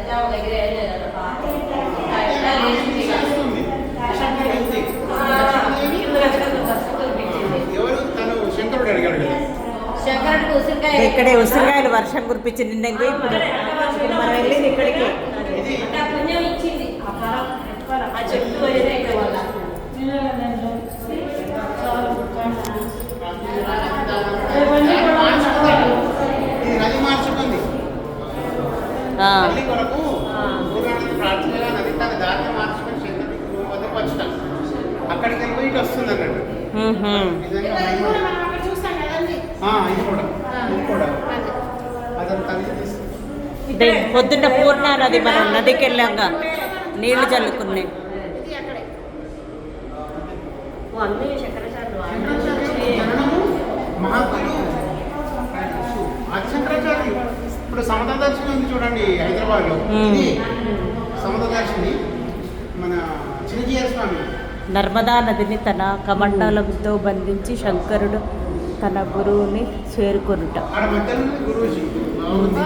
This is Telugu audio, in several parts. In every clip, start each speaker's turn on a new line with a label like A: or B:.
A: భిక్షాటన చేస్తే ఆమె దగ్గర ఏం లేదట పాపం. ఆ ఎట్లా లేచింది ఇక. ఆ, కింద కట్టుకొని ఫస్ట్ కురిపించింది.
B: ఎవరు తను శంకరుడు అడిగాడు కదా
A: శంకరుడికి ఉసిరికాయ
C: ఇక్కడే ఉసిరికాయలు వర్షం కురిపించి నిండంగా ఇప్పుడు ఇప్పుడు మనం వెళ్ళింది ఇక్కడికి
A: అంటే ఆ పుణ్యం ఇచ్చింది ఆ ఫలం ఆ చెట్టు
B: అక్కడికి ఇటు వస్తుంది అన్నట్టు ఇది కూడా. ఇది కూడా. అదంతా
C: పొద్దున్న పూర్ణ నది మనం నదికి వెళ్ళాక నీళ్ళు చల్లుకున్నాయి
A: ఓ,
B: ఇప్పుడు సమత దర్శనం ఉంది చూడండి హైదరాబాద్లో.
C: మ్మ్.
B: ఇది సమత దర్శిని మన చిన్నజీఆర్ స్వామి.
C: నర్మదా నదిని తన కమండలంతో బంధించి శంకరుడు తన గురువుని చేరుకొనుట.
B: ఆడ మధ్యలో ఉంది గురూజీ. బాగుంది.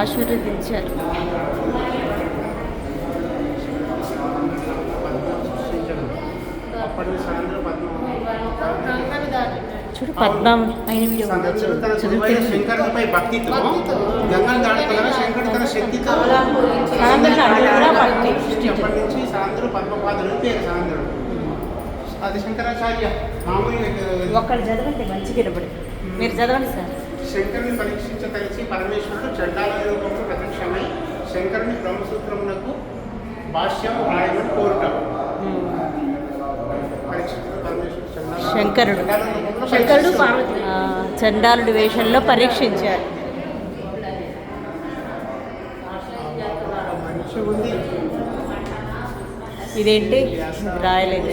C: ఆశీర్వదించారు. చూడు పద్మం అయిన వీడియో
B: శంకరునిపై భక్తితో శంకరుడు తన శక్తితో. అప్పటి నుంచి సాంద్రుడు పద్మపాదుడు పేరు సాంద్రుడు అది శంకరాచార్య
C: ఒక్కళ్ళు చదవండి మంచిగా మీరు చదవండి సార్.
B: శంకరుని పరీక్షించ తలిచి పరమేశ్వరుడు చండాల రూపంలో ప్రత్యక్షమై శంకరుని బ్రహ్మసూత్రమునకు భాష్యం రాయమని కోరుట
C: శంకరుడు.
A: శంకరుడు
C: చండాలుడి వేషంలో పరీక్షించారు. ఇదేంటి? రాయలేదు.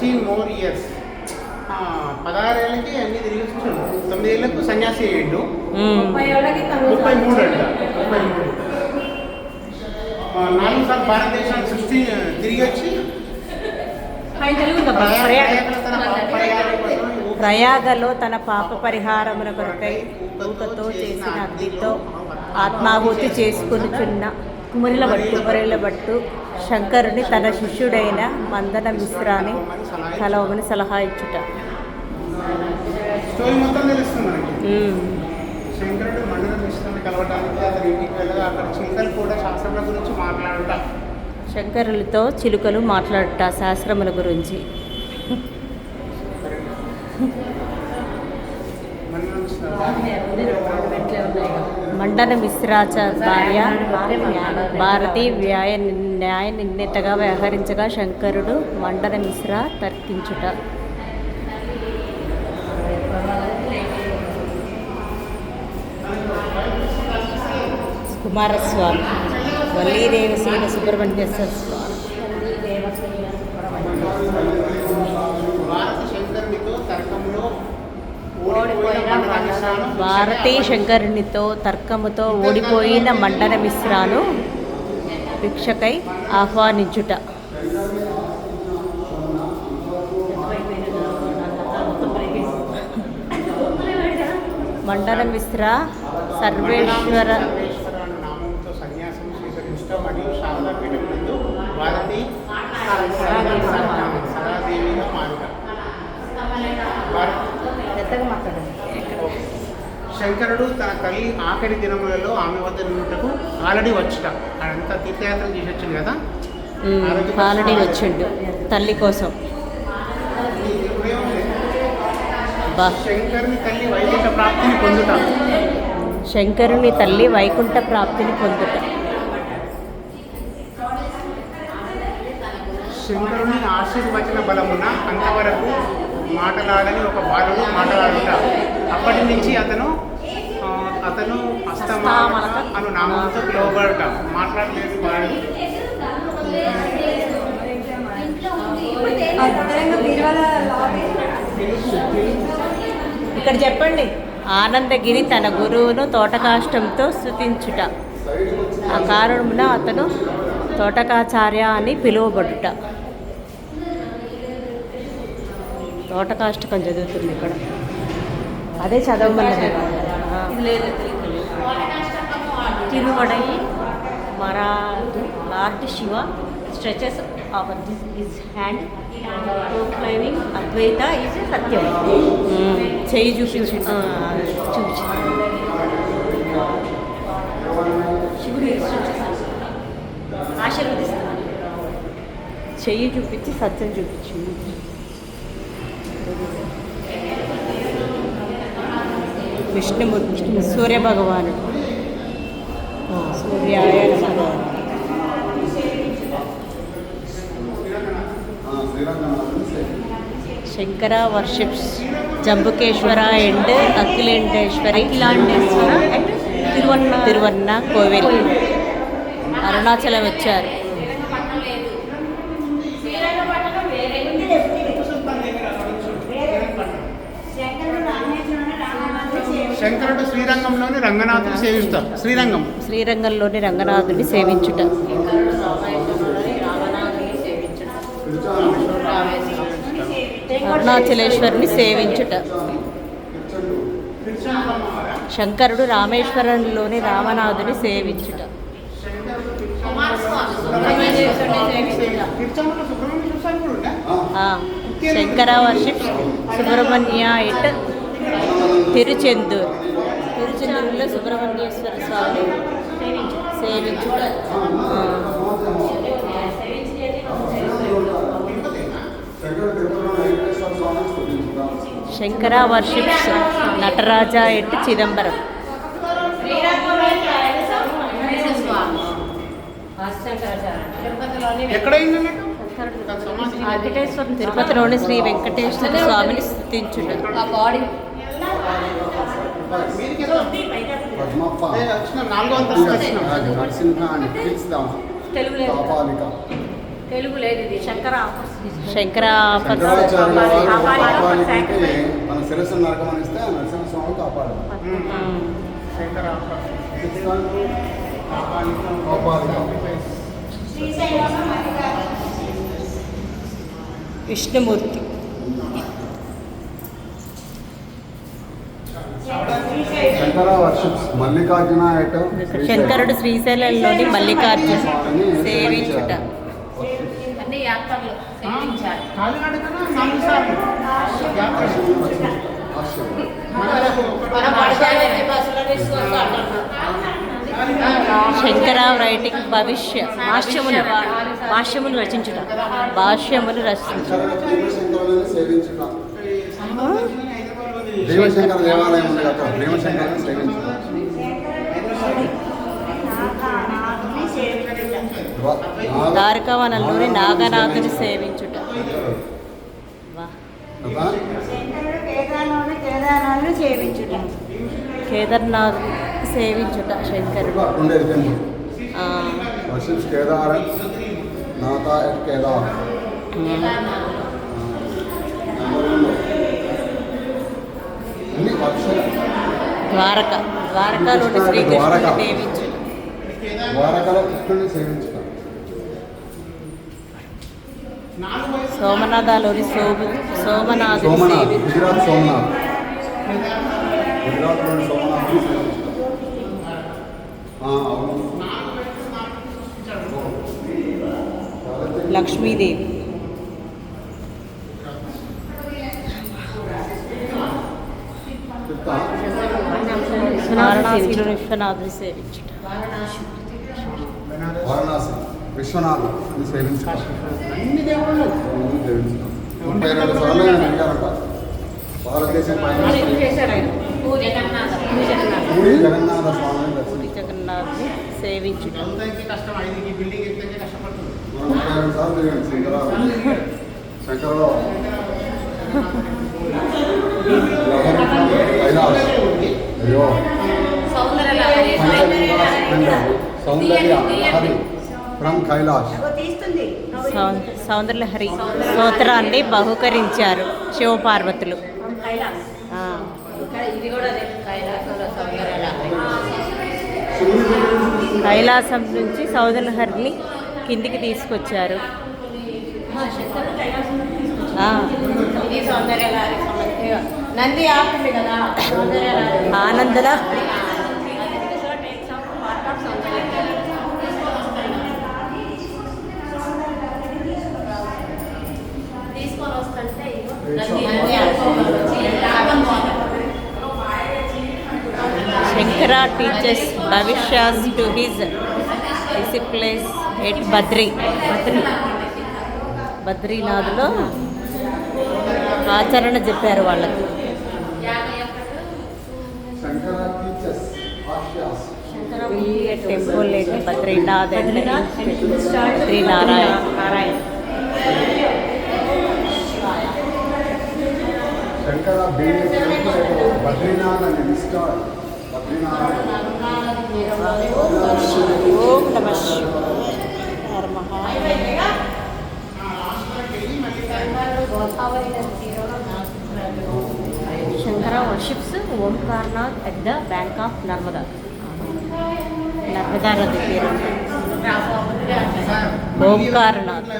B: సిక్స్టీన్ మోర్ ఇయర్స్ పదహారేళ్ళకి అన్ని తిరిగి వచ్చాడు తొమ్మిదేళ్ళకు సన్యాసి అయ్యిండు.
A: ముప్పై ఏళ్ళకి
B: మూడు అంట ముప్పై మూడు ఆ, నాలుగు సార్లు భారతదేశానికి సిక్స్టీన్ తిరిగి వచ్చి. ప్రయాగలో తన పాప
C: పరిహారముల కొరకై ఊకతో చేసిన అగ్నితో ఆత్మాహుతి చేసుకునిచున్న కుమరిల బట్టు కుమరిల బట్టు శంకరుని తన శిష్యుడైన మందన మిశ్రాని కలవమని సలహా ఇచ్చుట.
B: స్టోరీ మొత్తం తెలుస్తుంది మనకి.
C: మ్మ్.
B: శంకరుడు మండల మిశ్రాన్ని కలవడానికి అతని ఇంటికి వెళ్ళగా అక్కడ చిలుకలు కూడా శాస్త్రముల గురించి మాట్లాడుట.
C: శంకరులతో చిలుకలు మాట్లాడుట శాస్త్రముల గురించి.
B: మండల
C: మండన మిశ్రాచ భార్య భారతి వ్యాయ న్యాయ నిర్ణేతగా వ్యవహరించగా శంకరుడు మండన మిశ్రా తర్కించుట. కుమారస్వామి వల్లీదేవసేన సుబ్రహ్మణ్య స్వామి
B: భారత శంకరునితో తర్కంలో ఓడిపోయిన మండల మిశ్రాను
C: భారతీ శంకరునితో తర్కముతో ఓడిపోయిన మండన మిశ్రాను భిక్షకై ఆహ్వానించుట. మండల మిశ్ర సర్వేశ్వర
B: సన్యాసం స్వీకరించడం మరియు శారదాపీఠం ముందు భారతి శంకరుడు తన తల్లి ఆఖరి దినములలో ఆమె వద్ద నుంటకు ఆల్రెడీ వచ్చుట. అదంతా తీర్థయాత్ర చేసి వచ్చింది కదా
C: ఆల్రెడీ వచ్చిండు. తల్లి కోసం.
B: శంకరుని తల్లి వైకుంఠ ప్రాప్తిని పొందుట.
C: శంకరుని తల్లి వైకుంఠ ప్రాప్తిని పొందుట.
B: శంకరుని ఆశీర్వచన బలమున అంతవరకు మాటలాడని ఒక బాలుడు మాట్లాడుట. అప్పటి నుంచి అతను అతను అను నామంతో పిలువబడట. మాట్లాడలేదు
D: లాబీ
C: ఇక్కడ చెప్పండి. ఆనందగిరి తన గురువును తోటకాష్టంతో స్థుతించుట ఆ కారణమున అతను తోటకాచార్య అని పిలువబడుట. తోటకాష్టకం చదువుతుంది ఇక్కడ. అదే చదవమన్నది. ఆ.
A: ఇది లేదు
C: తిరువడై మరాదు lord Shiva stretches of this his hand claiming Advaita is సత్యం. చేయి చూపించు. చూపించు. శివుడు ఆశీర్వదిస్తున్నాడు చెయ్యి చూపించి సత్యం చూపించు. విష్ణుమూర్తి సూర్య భగవానుడు. సూర్యాయ. Shankara worships Jambukeshwara and Akhilandeshwari
A: Akhilandeshwara and తిరువన్న
C: తిరువన్న కోవిల్. అరుణాచలం వచ్చారు.
B: శంకరుడు శ్రీరంగంలోని రంగనాథుని సేవిస్తారు. శ్రీరంగం.
C: శ్రీరంగంలోని రంగనాథుని సేవించుట. అరుణాచలేశ్వరుని సేవించుట. శంకరుడు రామేశ్వరంలోని రామనాథుని సేవించుట. Shankara worship Subrahmanya at Tiruchendur. తిరుచెందూరులో Subrahmanyeswara Swamy సేవించుట ఆ, శంకర వర్షిప్స్ నటరాజ ఎట్ చిదంబరం.
A: వెంకటేశ్వరం
C: తిరుపతిలోని శ్రీ వెంకటేశ్వర స్వామిని
A: తెలుగు లేదు.
D: కాపాలిక.
A: తెలుగు లేదు ఇది. శంకర.
D: మన శిరస్సు నరసింహస్వామి కాపాడు.
C: విష్ణుమూర్తి.
D: శంకర వర్షిప్స్ మల్లికార్జున
C: శంకరుడు శ్రీశైలంలోని మల్లికార్జున సేవించుట. శంకర రైటింగ్ భవిష్య భాష్యములు. భాష్యములు రచించుట. భాష్యములు రచించుట.
D: భీమశంకర దేవాలయం ఉంది కదా నాగ-
C: ద్వారకావనంలోని నాగనాథుని సేవించుట. కేదార్నాథ్ సేవించుట శంకరుడు.
D: వర్షిప్స్ కేదార్ నాథ కేదార్.
C: ద్వారక ద్వారకాలోని శ్రీకృష్ణుని సేవించుట.
D: ద్వారకలో కృష్ణుని సేవించుట
C: సోమనాథలోని సోము సోమనాథుని
D: సోమనాథ్ గుజరాత్ గుజరాత్లోని
C: లక్ష్మీదేవి. వారణాసిలో విశ్వనాథుని సేవించుట.
D: వారణాసి. విశ్వనాథ్ అని సేవించుట. ముప్పై రెండు సార్లు అడిగారట. భారతదేశం పూరి జగన్నాథ స్వామిని
C: జగన్నాథుని సేవించుట.
D: ముప్పై సార్లు
A: సౌందర్య
D: హరి ఫ్రమ్
C: స్తోత్రాన్ని బహుకరించారు శివపార్వతులు. కైలాసం నుంచి సౌందర్యలహరిని కిందికి తీసుకొచ్చారు.
A: నంది ఆకుంది కదా
C: ఆనందల. Shankara teaches Bhashyas to his disciples at Badri. Badri. బద్రీనాథ్లో ఆచరణ చెప్పారు వాళ్ళకి టెంపుల్ బద్రీనాథ్
D: టెంపుల్ బద్రీనాథ్ అని ఇన్స్టాల్ బద్రీనాథ్
C: ఓం నమ శివాయ Shankara worships Omkarnath at the bank of Narmada Narmada నది పేరు Omkaranath.
B: Sara worships Omkarnath at the bank of Narmada. Narmada నది పేరు. ఓంకారనాథ్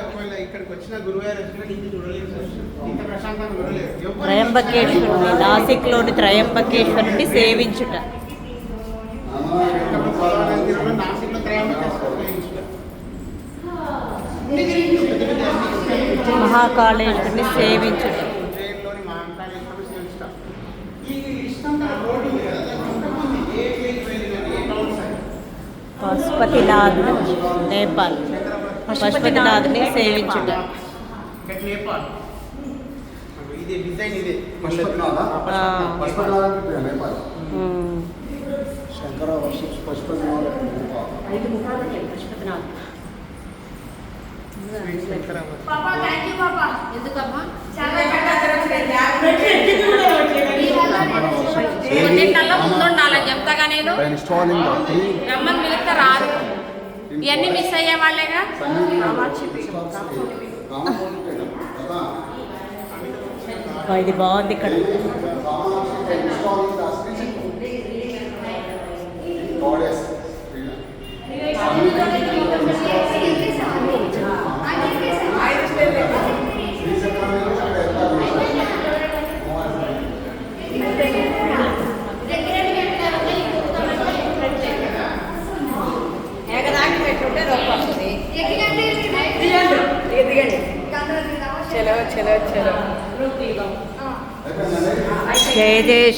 C: త్రయంబకేశ్వరుని నాసిక్లోని త్రయంబకేశ్వరుని సేవించుట. మహాకాళేశ్వరుని సేవించుట. పశుపతినాథుడు నేపాల్. పశుపతినాథుని సేవించుట.
D: పశుపతినాథ. పశుపతినాథ్. పశుపతినాథ్
A: ఎందుకమ్మా?
E: కొన్నింటిలో చెప్తాగా నేను రమ్మని పిలిస్తే రాదు ఇవన్నీ మిస్ అయ్యే వాళ్ళేగా?
C: ఇది బాగుంది ఇక్కడ.
A: ఏకదాటి పెట్టుంటే రొప్ప వస్తుంది చలో చలో చలో
C: జయ జయ